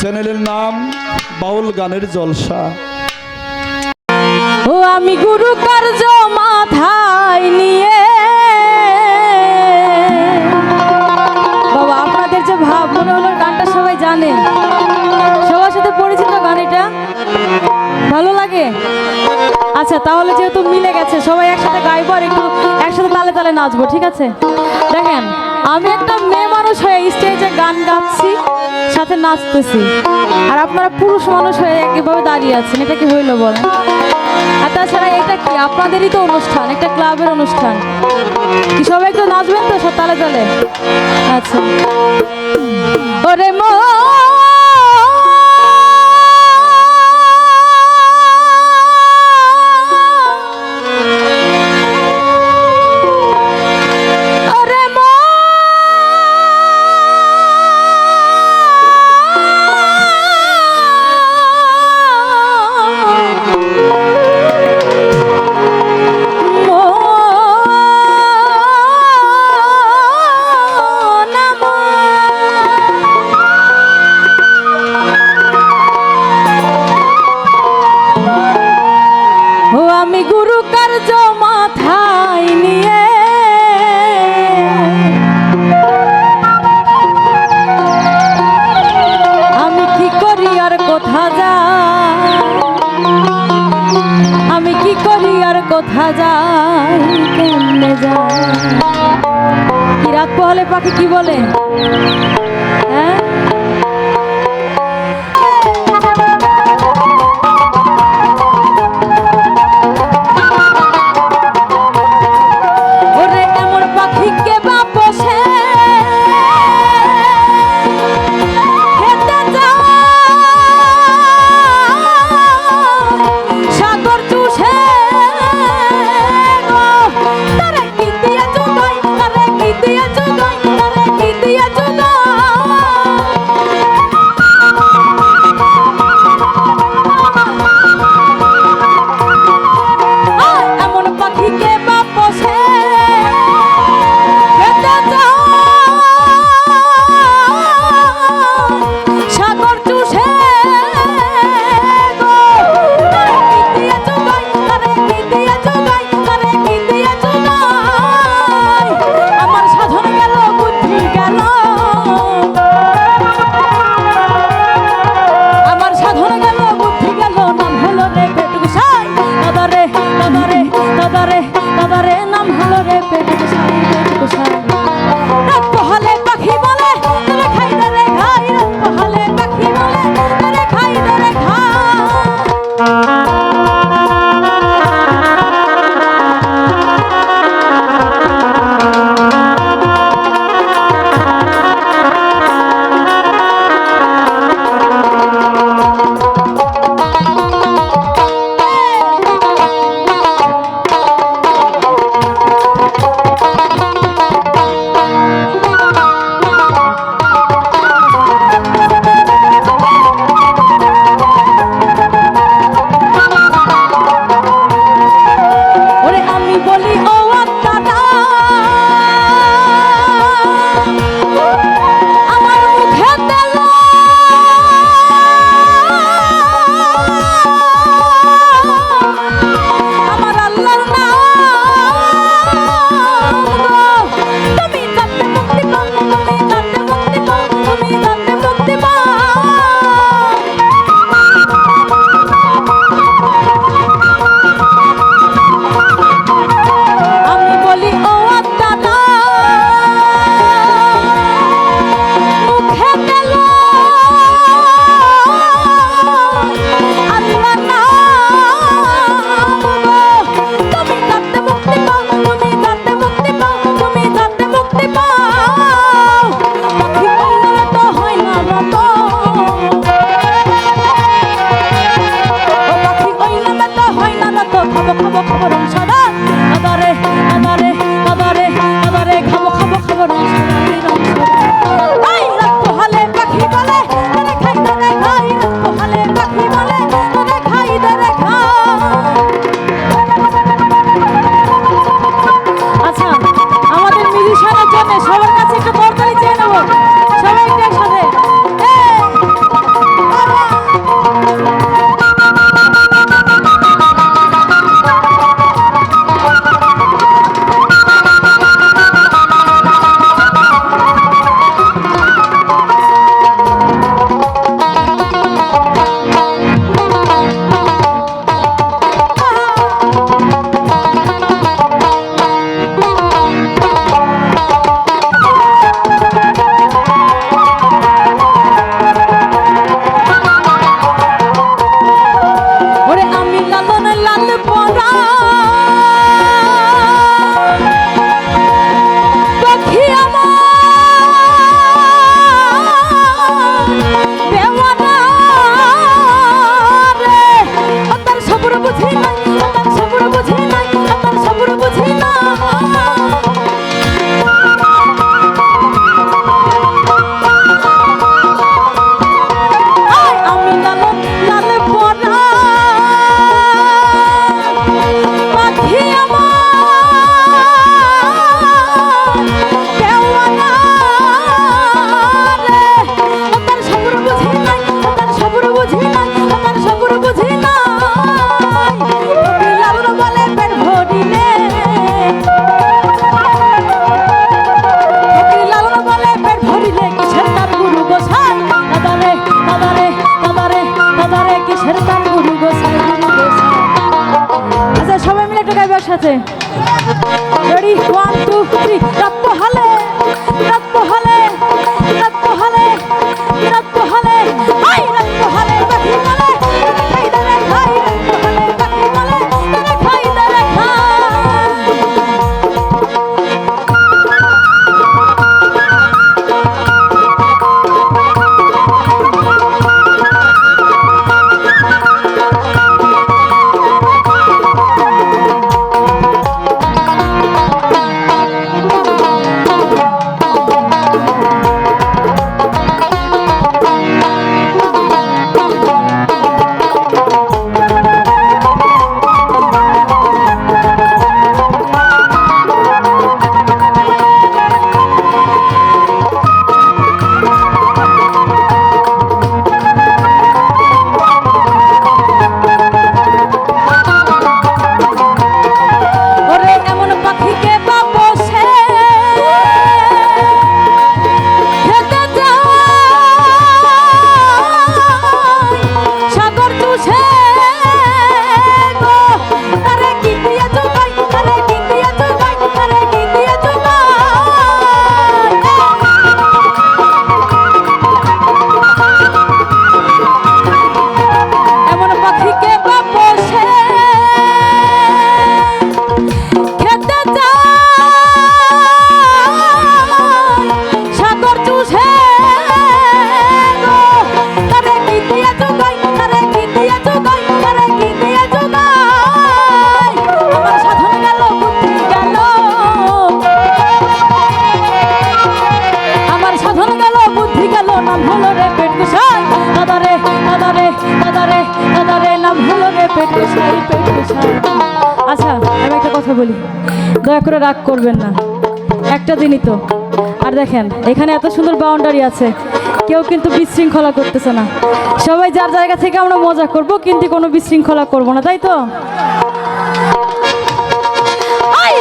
চ্যানেলের নাম বাউল গানের জলসা। ও আমি গুরু কার্য মাথায় নিয়ে। বাবা, আপনাদের যে ভাব, মনে হলো গানটা সবাই জানে। সবার সাথে পরিচিত গান এটা। ভালো লাগে? আচ্ছা তাহলে যেহেতু মিলে গেছে, সবাই একসাথে গাইবো আর একটু একসাথে তালে তালে নাচবো, ঠিক আছে? দেখেন, আমি একটা মেয়ে মানুষ হয়ে স্টেজে গান গাচ্ছি, সাথে নাচতেছি। আর আপনারা পুরুষ মানুষ হয়ে একইভাবে দাঁড়িয়ে আছেন, এটা কি হইল বল আর তাছাড়া এটা কি আপনাদেরই তো অনুষ্ঠান, একটা ক্লাবের অনুষ্ঠান। কি সবাই তো নাচবেন তো সব তালে তালে? আচ্ছা। ওরে মো! আর কোথা যাই কেমনে যাই কি রাত পোহালে পাখি কি বলে? হ্যাঁ? গাইবার সাথে রেডি ওয়ান টু থ্রি রক্ত হলে রক্ত হলে। দয়া করে রাগ করবেন না। একটা দিনই তো। আর দেখেন, এখানে এত সুন্দর বাউন্ডারি আছে। কেউ কিন্তু বিশৃঙ্খলা করতেছে না। সবাই যার জায়গা থেকে আমরা মজা করব, কিন্তু কোনো বিশৃঙ্খলা করব না, তাই তো? আই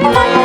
Bye.